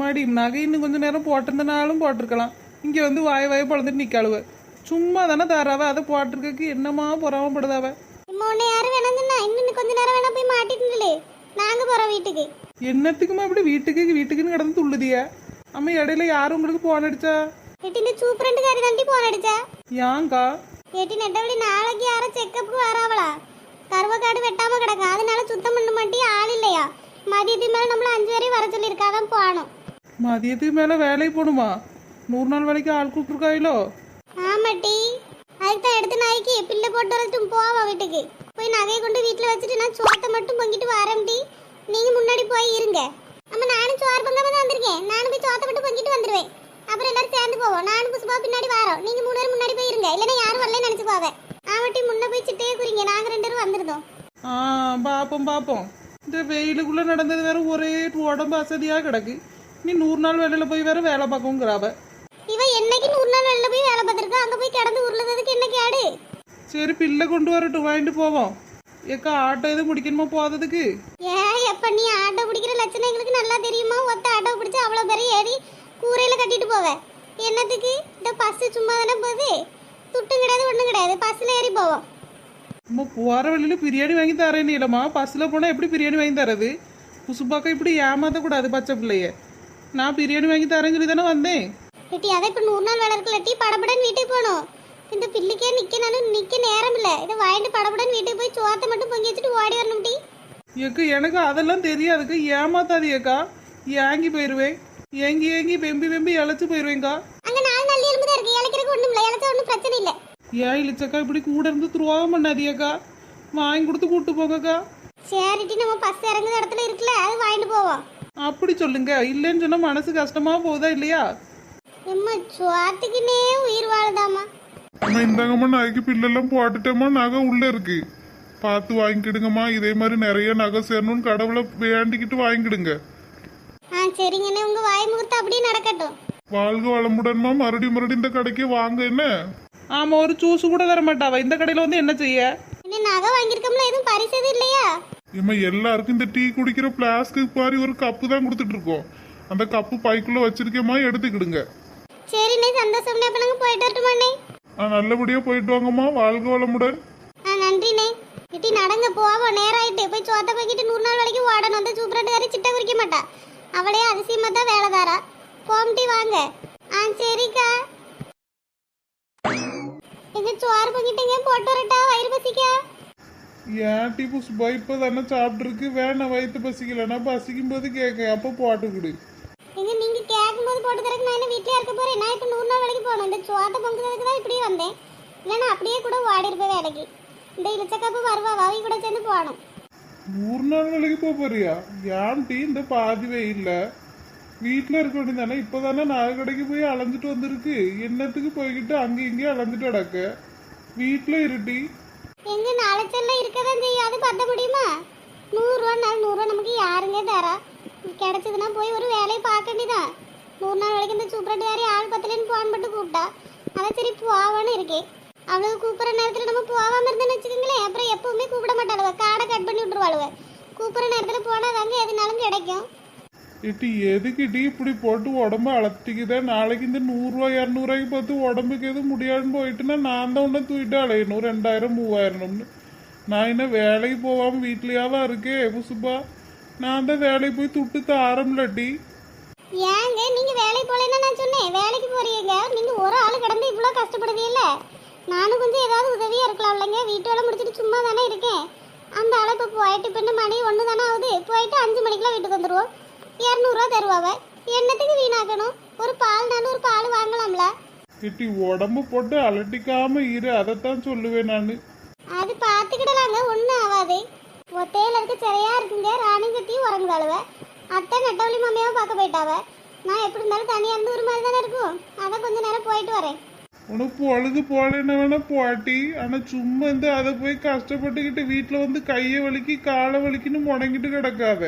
எம்மாடி நகை இன்னும் கொஞ்ச நேரம் போட்டிருந்தனாலும் போட்டிருக்கலாம். இங்க வந்து வாய வாய பழந்துட்டு நிக்காளுவ. சும்மா தானே தாராவ அதை போட்டிருக்கக்கு என்னமா பொறாமப்படுதாவ? உன்னை யாரும் வேணாம் சொன்னா? இன்னும் கொஞ்ச நேரம் வேணா போய் மாட்டிட்டு நாங்க போறோம் வீட்டுக்கு. என்னத்துக்குமா இப்படி வீட்டுக்கு வீட்டுக்குன்னு கிடந்து துள்ளுதிய? அம்மா இடையில யாரும் உங்களுக்கு போன் அடிச்சா? எட்டி இந்த சூப்பரண்டு காரி தாண்டி போன் அடிச்சா? ஏன்க்கா எட்டி நெட்டவழி நாளைக்கு யாரும் செக்கப்புக்கு வராவளா? கருவக்காடு வெட்டாம கிடக்கு. அதனால சுத்தம் பண்ண மாட்டி ஆள் இல்லையா? மதியத்துக்கு மேல நம்மள அஞ்சு வரையும் வர சொல்லியிருக்காதான் போகணும். மதியத்துக்கு மேல வேலைக்கு போகணுமா நூறு நாள் வேலைக்கு ஆள் கூப்பிட்டுருக்காயிலோ? ஆமாட்டி. அதுக்கு தான் எடுத்து நாய்க்கு பிள்ளை போட்டு வரட்டும் போவா வீட்டுக்கு. போய் நகையை கொண்டு வீட்டில் வச்சுட்டு நான் சோத்தை மட்டும் பொங்கிட்டு வரேன்டி. நீங்க முன்னாடி போய் இருங்க. அம்மா நானும் சோறு பொங்காம தான் வந்திருக்கேன். நானும் போய் சோத்தை மட்டும் பொங்கிட்டு வந்துருவேன். அப்புறம் எல்லாரும் சேர்ந்து போவோம். நானும் புஷ்பா பின்னாடி வரோம். நீங்க மூணு பேரும் முன்னாடி போய் இருங்க. இல்லைன்னா யாரும் வரலன்னு நினைச்சு போவேன் ஆமாட்டி முன்ன போய் சிட்டையே குறிங்க நாங்க ரெண்டு பேரும் வந்திருந்தோம். ஆ பாப்போம் பாப்போம். இந்த வெயிலுக்குள்ள நடந்தது வேற ஒரே உடம்பு அசதியா கிடக்கு. நீ நூறு நாள் வேலையில போய் வேற வேலை பார்க்கவுங்கிறாவ இவ என்னைக்கு நூறு நாள் வெளில போய் வேலை பார்த்துருக்கா? அங்க போய் கிடந்து உருளுறதுக்கு என்ன கேடு? சரி பிள்ளை கொண்டு வரட்டும் வாங்கிட்டு போவோம். ஏக்கா ஆட்டோ எதுவும் முடிக்கணுமா போகிறதுக்கு ஏன் எப்ப நீ ஆட்டோ பிடிக்கிற லட்சணம் எங்களுக்கு நல்லா தெரியுமா? ஒத்த ஆட்டோ பிடிச்சு அவ்வளோ பேரும் ஏறி கூரையில கட்டிட்டு போவேன் என்னத்துக்கு? இந்த பஸ் சும்மா தானே போகுது? துட்டும் கிடையாது ஒன்றும் கிடையாது. பஸ்ஸில் ஏறி போவோம். நம்ம போகிற வழியில பிரியாணி வாங்கி தரேன் இல்லைம்மா பஸ்ஸில் போனால் எப்படி பிரியாணி வாங்கி தரது? புசுப்பாக்கா இப்படி ஏமாற்றக்கூடாது பச்சை பிள்ளைய. நான் பிரியாணி வாங்கி தரேன்னு சொல்லி தானே வந்தேன். ஏட்டி அதை இப்போ நூறு நாள் வேலை இருக்குல்ல டீ படபடன்னு வீட்டுக்கு போகணும். இந்த பிள்ளைக்கே நிற்க நானும் நிற்க நேரம் இல்லை. இதை வாங்கிட்டு படபடன்னு வீட்டுக்கு போய் சோத்தை மட்டும் பொங்கி வச்சுட்டு ஓடி வரணும் டீ. ஏக்கா எனக்கு அதெல்லாம் தெரியாதுக்கா. ஏமாத்தாதியக்கா ஏங்கி போயிடுவேன் ஏங்கி ஏங்கி வெம்பி வெம்பி இழைச்சி போயிடுவேங்க்கா அங்கே நாலு நல்ல எலும்பு தான் இருக்கு. இழைக்கிறதுக்கு ஒன்றும் இல்லை. இழைச்சா ஒன்றும் பிரச்சனை இல்லை. ஏன் இழிச்சக்கா? இப்படி கூட இருந்து துரோகம் பண்ணாதியக்கா வாங்கி கொடுத்து கூட்டு போங்கக்கா. சரிட்டி நம்ம பஸ் இறங்குற இடத்துல இருக்குல்ல அது வாங்கிட்டு போவோம். அப்படி சொல்லுங்க. இல்லைன்னு சொன்னா மனசு கஷ்டமா போகுதா இல்லையா? எம்மா சுவாத்துக்குன்னே உயிர் வாழுதாம்மா. அம்மா இந்தாங்கம்மா நகைக்கு பில்லெல்லாம் போட்டுட்டேம்மா நகை உள்ள இருக்கு. பார்த்து வாங்கிக்கிடுங்கம்மா இதே மாதிரி நிறைய நகை சேரணும்னு கடவுளை வேண்டிக்கிட்டு வாங்கிக்கிடுங்க. ஆ சரிங்கண்ணே. உங்க வாய் முகூர்த்தம் அப்படியே நடக்கட்டும். வாழ்க வளமுடன்மா மறுபடியும் மறுபடியும் இந்த கடைக்கு வாங்க என்ன? ஆமா ஒரு ஜூஸ் கூட தர மாட்டாவா இந்த கடையில வந்து என்ன செய்ய? என்ன நகை வாங்கியிருக்கோம்ல எதுவும் ஏம்மா எல்லாருக்கும் இந்த டீ குடிக்கிற பிளாஸ்க்கு மாதிரி ஒரு கப்பு தான் கொடுத்துட்டு இருக்கோம் அந்த கப்பு பைக்குள்ள வச்சிருக்கேம்மா எடுத்துக்கிடுங்க. சரிண்ணே சந்தோஷம்ண்ணே அப்ப நாங்க போயிட்டு வரட்டுமாண்ணே ஆ நல்லபடியா போயிட்டு வாங்கம்மா வாழ்க வளமுடன். ஆ நன்றிண்ணே இட்டி நடங்க போவோம் நேரம் ஆயிட்டு போய் சோத்த போய்கிட்டு நூறு நாள் வரைக்கும் ஓடணும். அந்த சூப்பரட்டுக்காரி சிட்டை குறிக்க மாட்டா. அவளே அதிசயமா தான் வேலை தாரா போம்டி வாங்க. ஆ சரிக்கா. எங்க சோறு பொங்கிட்டீங்க போட்டு வரட்டா? வயிறு பசிக்கா? ஏன் டீ புஷ்பா இப்போ தானே சாப்பிட்ருக்கு வேணாம் வயிற்று பசிக்கலன்னா பசிக்கும் போது கேட்க அப்போ போட்டுக்கிடு எங்க நீங்க கேட்கும்போது போட்டு தரக்கு நான் என்ன வீட்லயே இருக்க போறேன்? நான் இப்ப நூறு நாள் வேலைக்கு போகணும் இந்த சோத்த பொங்குறதுக்கு தான் இப்படியே வந்தேன். இல்லைன்னா அப்படியே கூட ஓடி இருப்பேன் வேலைக்கு. இந்த இலச்சக்காப்பு வருவா வாவி கூட சேர்ந்து போகணும். நூறு நாள் வேலைக்கு போக போறியா? ஏன் டீ இந்த பாதி வெயில்ல? வீட்டில் இருக்க வேண்டியதானே இப்போ தானே நகை கடைக்கு போய் அலைஞ்சிட்டு வந்திருக்கு. என்னத்துக்கு போய்கிட்டு அங்கேயும் இங்கேயும் அலைஞ்சிட்டு கிடக்க? வீட்டில் இருட்டி எங்க நாளைச்செல்லாம் இருக்கதான் செய்யும். அது பத்த முடியுமா? நூறுரூவா நூறுரூவா நமக்கு யாருங்க தரா? கிடச்சதுன்னா போய் ஒரு வேலையை பார்க்க வேண்டியதான் நூறு நாள் வரைக்கும் இந்த சூப்பரட்டுக்காரி ஆள் பத்தலன்னு போன் பட்டு கூப்பிட்டா. அதான் சரி போவான்னு இருக்கேன் அவளுக்கு கூப்பிட்ற நேரத்தில் நம்ம போகாமல் இருந்தேன்னு வச்சுக்கோங்களேன். அப்புறம் எப்பவுமே கூப்பிட மாட்டாளுவ. காடை கட் பண்ணி விட்டுருவாளுவ. கூப்பிட்ற நேரத்தில் போனால் தாங்க எதுனாலும் கிடைக்கும். இட்டு எதுக்கு டீ இப்படி போட்டு உடம்ப அழத்திக்குதே நாளைக்கு இந்த நூறுரூவா இரநூறுவாய்க்கு பார்த்து உடம்புக்கு எதுவும் முடியாதுன்னு போயிட்டுன்னா நான் தான் ஒன்று தூக்கிட்டு அலையணும். ரெண்டாயிரம் மூவாயிரம்னு. நான் என்ன வேலைக்கு போகாமல் வீட்லேயா தான் இருக்கேன் புசுப்பா நான் தான் வேலைக்கு போய் துட்டு தாரம்ல டீ ஏங்க நீங்க வேலைக்கு போகலன்னா நான் சொன்னேன். வேலைக்கு போறீங்க. நீங்க ஒரு ஆள் கிடந்து இவ்வளோ கஷ்டப்படுவீல்ல நானும் கொஞ்சம் ஏதாவது உதவியா இருக்கலாம் இல்லைங்க. வீட்டு வேலை முடிச்சிட்டு சும்மா தானே இருக்கேன். அந்த ஆளை இப்போ போயிட்டு இப்போ என்ன மணி ஒன்று தானே ஆகுது. போயிட்டு அஞ்சு மணிக்கெல்லாம் வீட்டுக்கு வந்துடுவோம் இரநூறுவா தருவாவ என்னத்துக்கு வீணாக்கணும்? ஒரு பால் நானும் ஒரு பால் வாங்கலாம்ல. எட்டி உடம்பு போட்டு அலட்டிக்காம இரு. அதைத்தான் சொல்லுவேன் நான். பார்த்துக்கிடலாங்க ஒன்றும் ஆகாது. ஒத்தையில இருக்க சிறையா இருக்குங்க ராணி கட்டியும் உறங்குதாளுவ. அத்தை நெட்டவழி மாமியாவை பார்க்க போயிட்டாவ. நான் எப்படி இருந்தாலும் தனியாக இருந்து ஒரு மாதிரி தானே இருக்கும். அதான் கொஞ்ச நேரம் போயிட்டு வரேன். உனக்கு பொழுது போலேன்னு வேணா போட்டி. ஆனா சும்மா இருந்து அதை போய் கஷ்டப்பட்டுக்கிட்டு வீட்டில் வந்து கையை வலிக்கி காலை வலிக்குன்னு முடங்கிட்டு கிடக்காத.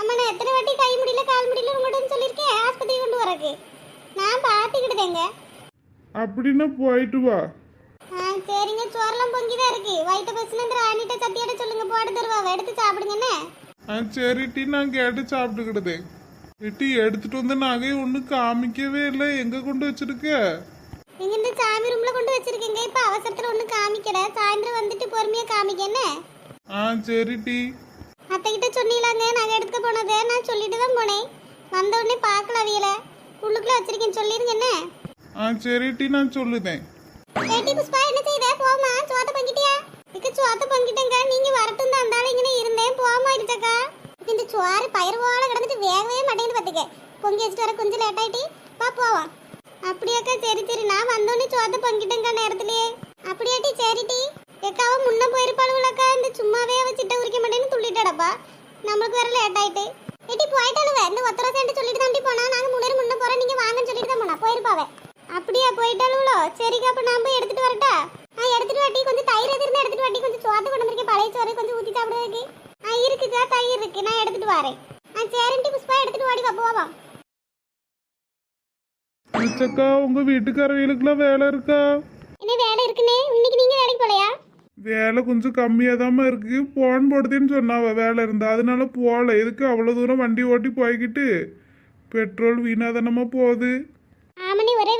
அம்மா நான் எத்தனை வாட்டி கை முடியல கால் முடியல உங்கள்கிட்ட சொல்லியிருக்கேன் ஆஸ்பத்திரி கொண்டு வரக்கு. நான் பார்த்துக்கிட்டதேங்க அப்படின்னா போயிட்டு வா. சரிங்க. சோறெல்லாம் பொங்கி தான் இருக்கு. வயிற்று பசின இந்த ராணிட்ட சத்தியோட சொல்லுங்க போட்டு தருவா எடுத்து சாப்பிடுங்கண்ணே ஆ சரிட்டி நான் கேட்டு சாப்பிட்டுக்கிடுதேன் எட்டி எடுத்துட்டு வந்த நகையை ஒன்றும் காமிக்கவே இல்லை. எங்க கொண்டு வச்சிருக்க? நீங்க இந்த சாமி ரூம்ல கொண்டு வச்சிருக்கீங்க. இப்ப அவசரத்துல ஒண்ணு காமிக்கல. சாயந்தரம் வந்துட்டு பொறுமையா காமிக்க என்ன? ஆ சரி டி. அத்தை கிட்ட சொன்னீங்களாங்க. நகை எடுக்க போனதை நான் சொல்லிட்டு தான் போனேன். வந்த உடனே பார்க்கல அவியல. உள்ளுக்குள்ள வச்சிருக்கேன் சொல்லிருங்க என்ன? ஆ சரி டி நான் சொல்லுதேன். ஏட்டி புஷ்பா என்ன செய்த? போமா சோத்த பங்கிட்டியா? இக்க சோத்த பங்கிட்டங்க. நீங்க வரட்டும் தான் இருந்தாலும் இங்கே இருந்தேன். போமா இருட்டக்கா. இந்த சோறு பயிர் போல கிடந்துட்டு வேகவே மாட்டேங்குது பார்த்துக்க பொங்கி வச்சுட்டு வர கொஞ்சம் லேட் ஆயிட்டி வா போவோம். அப்படியாக்கா சரி சரி. நான் வந்தோடனே சோத்த பங்கிட்டங்க நேரத்திலேயே. அப்படியாட்டி சரிட்டி எக்காவ முன்ன போயிருப்பாளுவலக்கா இந்த சும்மாவே அவ சிட்ட உரிக்க மாட்டேன்னு துள்ளிட்டாடப்பா. நம்மளுக்கு வேற லேட் ஆயிட்டு. ஏட்டி போயிட்டாளுவ. இந்த ஒத்தர சேர்ந்து சொல்லிட்டு தான் போனா. நாங்க முன்னேறி முன்ன போறோம். நீங்க வாங்கன்னு சொல்லிட்டு தான் போனா. போயிருப்பாவே அப்படியா போயிட்டாளுவளோ சரிக்கா அப்ப நான் போய் எடுத்துட்டு வரட்டா? ஆ எடுத்துட்டு வாட்டி கொஞ்சம் தயிர் எது இருந்தா எடுத்துட்டு வாட்டி கொஞ்சம் சோத்து கொண்டு வந்திருக்கேன் பழைய சோறு கொஞ்சம் ஊத்தி சாப்பிடுறதுக்கு. ஆ இருக்குக்கா தயிர் இருக்கு நான் எடுத்துட்டு வரேன். ஆ சரின்ட்டு புஷ்பா எடுத்துட்டு வாடி வா போவா. இச்சக்கா உங்க வீட்டுக்கார வீலுக்குலாம் வேலை இருக்கா? என்ன வேலை இருக்குனே இன்னைக்கு நீங்க வேலைக்கு போலையா? வேலை கொஞ்சம் கம்மியாக இருக்கு. போன் போடுதேன்னு சொன்னாவ வேலை இருந்தா. அதனால போகல. எதுக்கு அவ்வளோ தூரம் வண்டி ஓட்டி போய்கிட்டு பெட்ரோல் வீணாதனமா போகுது.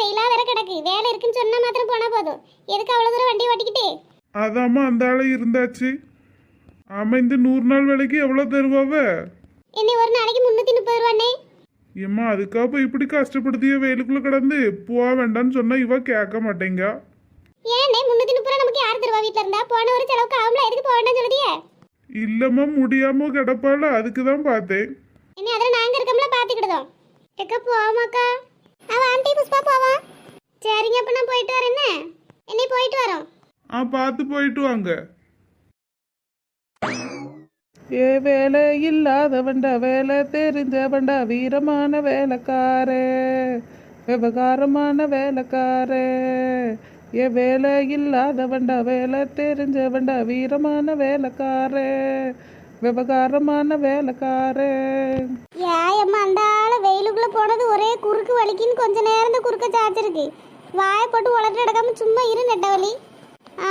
வெயிலா வேற கிடக்கு. வேலை இருக்குன்னு சொன்னா மாத்திரம் போனா போதும். எதுக்கு அவ்வளவு தூரம் வண்டி ஓட்டிக்கிட்டு? அதாம்மா அந்த ஆளு இருந்தாச்சு. ஆமா இந்த நூறு நாள் வேலைக்கு எவ்வளோ தருவாவ? என்ன ஒரு நாளைக்கு முன்னூத்தி முப்பது ரூபாண்ணே ஏம்மா அதுக்காக போய் இப்படி கஷ்டப்படுத்திய வெயிலுக்குள்ள கிடந்து? போக வேண்டாம்னு சொன்னா இவ கேட்க மாட்டேங்க. ஏன்னே முன்னூத்தி முப்பது ரூபா நமக்கு யார் தருவா வீட்ல இருந்தா? போன ஒரு செலவுக்கு ஆகும்ல எதுக்கு போக வேண்டாம் சொல்லுதியே? இல்லம்மா முடியாம கிடப்பால அதுக்கு தான் பார்த்தேன். என்ன அதில் நாங்க இருக்கோம்ல பாத்துக்கிடுதோம். எக்க போவாமாக்கா? அவ ஆண்டி புஷ்பா போவா சரிங்க அப்ப நான் போயிட்டு வரேன் என்ன? என்னை போயிட்டு வரோம். ஆ பார்த்து போயிட்டு வாங்க. ஏ வேலை இல்லாதவன்டா வேலை தெரிஞ்சவன்டா வீரமான வேலைக்காரே. விவகாரமான வேலைக்காரே. ஏ வேலை இல்லாதவன்டா வேலை தெரிஞ்சவன்டா வீரமான வேலைக்காரே. விவகாரமான வேலைக்காரே. ஏயம்மா அந்த ஆள வெயிலுக்குள்ள போனது ஒரே குறுக்கு வலிக்குன்னு கொஞ்ச நேரம் இந்த குறுக்க சாச்சிருக்கு வாயை போட்டு உலட்டு கிடக்காம சும்மா இரு நெட்டவலி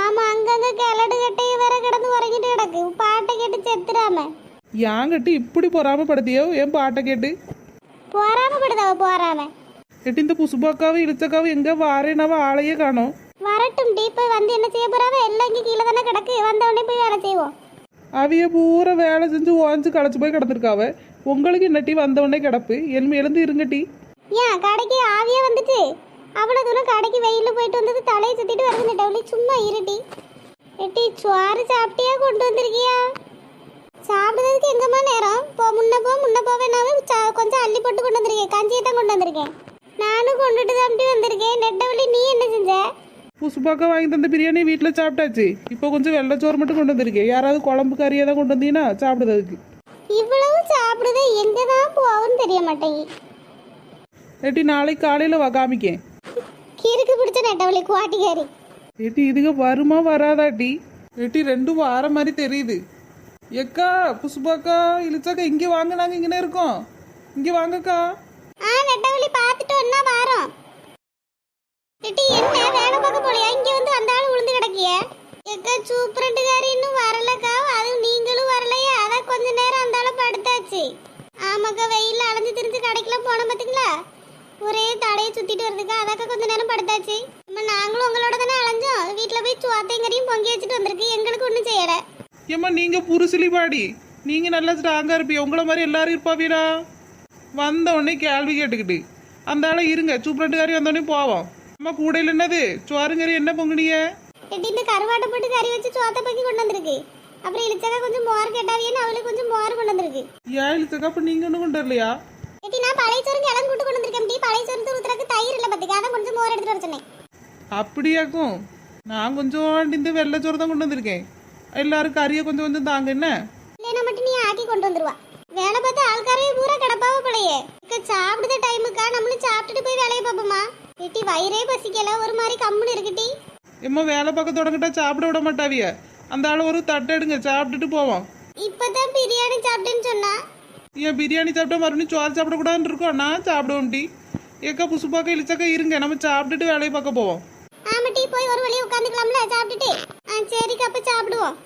ஆமா அங்கங்க கிளடு கட்டைய வேற கிடந்து உறங்கிட்டு கிடக்கு. பாட்டை கேட்டு செத்துடாம. யாங்கிட்ட இப்படி பொறாமப்படுத்தியோ? என் பாட்டை கேட்டு? போறாமப்படுதவ போறாம. எட்டி இந்த புசுபாக்காவும் இழுச்சக்காவும் எங்க வாரேனாவ ஆளையே காணோம். வரட்டும் டி போய் வந்து என்ன செய்ய போறாவ? எல்லாம் இங்க கீழே தானே கிடக்கு. வந்த உடனே போய் வேலை செய்வோம். அவிய பூரா வேலை செஞ்சு ஓஞ்சு களைச்சு போய் கிடந்திருக்காவ. உங்களுக்கு என்னட்டி வந்தவொடனே கிடப்பு? என் எழுந்து இருங்கட்டி ஏன் கடைக்கு ஆவியா வந்துட்டு? அவ்வளவு தூரம் கடைக்கு வெயில போயிட்டு வந்தது தலையை சுத்திட்டு வருது நெட்டவலி சும்மா இருட்டி எட்டி சுவாறு சாப்பிட்டியா கொண்டு வந்திருக்கியா? சாப்பிடுறதுக்கு எங்கம்மா நேரம்? போ புசுபாக்கா வாங்கி தந்த பிரியாணி வீட்டில் சாப்பிட்டாச்சு இப்போ கொஞ்சம் வெள்ளைச்சோறு மட்டும் கொண்டு வந்திருக்கேன் யாராவது குழம்பு கறியை தான் கொண்டு வந்தீங்கன்னா சாப்பிடுறதுக்கு இவ்வளவு சாப்பிடுறது எங்க தான் போகும்னு தெரிய மாட்டேங்கி ஏட்டி நாளைக்கு காலையில் வா காமிக்கேன் கிறுக்கு பிடிச்ச நெட்டவலி குவாட்டிக்காரி ஏட்டி இதுக்கு வருமா வராதாட்டி ஏட்டி ரெண்டும் வார மாதிரி தெரியுது எக்கா புசுபாக்கா இழுச்சாக்கா இங்கே வாங்க நாங்கள் இங்கே இருக்கோம் இங்கே வாங்கக்கா ஆ நெட்டவலி பார்த்துட்டு வந்தா வாரோம் எட்டி என்ன? வேலை பார்க்க போலையா? இங்க வந்து அந்த ஆள் விழுந்து கிடக்கிய. எக்கா சூப்பரண்டுக்காரி இன்னும் வரலக்கா. அதுவும் நீங்களும் வரலையா. அதான் கொஞ்ச நேரம் அந்த ஆளை படுத்தாச்சு. ஆமாக்கா வெயில்ல அலைஞ்சு திரிஞ்சு கடைக்கெல்லாம் போன பாத்தீங்களா? ஒரே தடையை சுத்திட்டு வருதுக்கா. அதாக்கா கொஞ்ச நேரம் படுத்தாச்சு. நம்ம நாங்களும் உங்களோட தானே அலைஞ்சோம். வீட்டுல போய் சுவாத்தைங்கரையும் பொங்கி வச்சுட்டு வந்திருக்கு. எங்களுக்கு ஒன்றும் செய்யல. ஏம்மா நீங்கள் புருசிலி பாடி. நீங்கள் நல்லா ஸ்ட்ராங்காக இருப்பீங்க உங்களை மாதிரி எல்லாரும் இருப்பாவீடா. வந்த உடனே கேள்வி கேட்டுக்கிட்டு அந்த ஆளை இருங்க. சூப்பரண்டுக்காரி வந்தோடனே போவோம். அம்மா கூடையில் என்னது? சோறுங்கறி என்ன எட்டி இந்த கருவாட்டை போட்டு கறி வச்சு சோத்தை பக்கி கொண்டு வந்திருக்கு. அப்புறம் இழிச்சாக்கா கொஞ்சம் மோர் கேட்டாவியன்னு அவளுக்கு கொஞ்சம் மோர் கொண்டு வந்திருக்கு. ஏன் இழுத்தக்கா அப்போ நீங்கள் ஒன்றும் கொண்டு வரலையா? ஏட்டி நான் பழைய சோறு கிழங்கு கூட்டு கொண்டு வந்திருக்கேன். டீ பழைய சோறு ஊத்துறதுக்கு தயிர் இல்ல பாத்துக்க. அதான் கொஞ்சம் மோர் எடுத்துட்டு வர சொன்னேன். அப்படியாக்கும். நான் கொஞ்சம் இந்த வெள்ளைச்சோறு தான் கொண்டு வந்திருக்கேன். எல்லாரும் கறியை கொஞ்சம் கொஞ்சம் தாங்க என்ன? இல்லைன்னா மட்டும் நீ ஆக்கி கொண்டு வந்துருவா. வேலை பார்த்து ஆள்காரவே பூரா கிடப்பாவ இக்க சாப்பிடுத டைமுக்கா நம்மளும் சாப்பிட்டுட்டு போய் வேலையை பார்ப்போமா? ஏட்டி வயிறே பசிக்கல ஒரு மாதிரி கம்முன்னு இருக்குட்டி எம்மா வேலை பார்க்க தொடங்கிட்டா சாப்பிட விட மாட்டாவிய? அந்த ஆள் ஒரு தட்டை எடுங்க சாப்பிட்டுட்டு போவோம். இப்பதான் பிரியாணி சாப்பிட்டேன்னு சொன்னா? ஏன் பிரியாணி சாப்பிட்டா மறுபடியும் சோறு சாப்பிடக்கூடாதுன்னு இருக்கோம்? நான் சாப்பிடுவோம் டி. ஏக்கா புசுப்பாக்கா இழிச்சாக்கா இருங்க நம்ம சாப்பிட்டுட்டு வேலையை பார்க்க போவோம். ஆமா டீ போய் ஒரு வழியை உட்காந்துக்கலாம்ல சாப்பிட்டுட்டு. ஆ சரிக்கா அப்ப சாப்பிடுவோம்.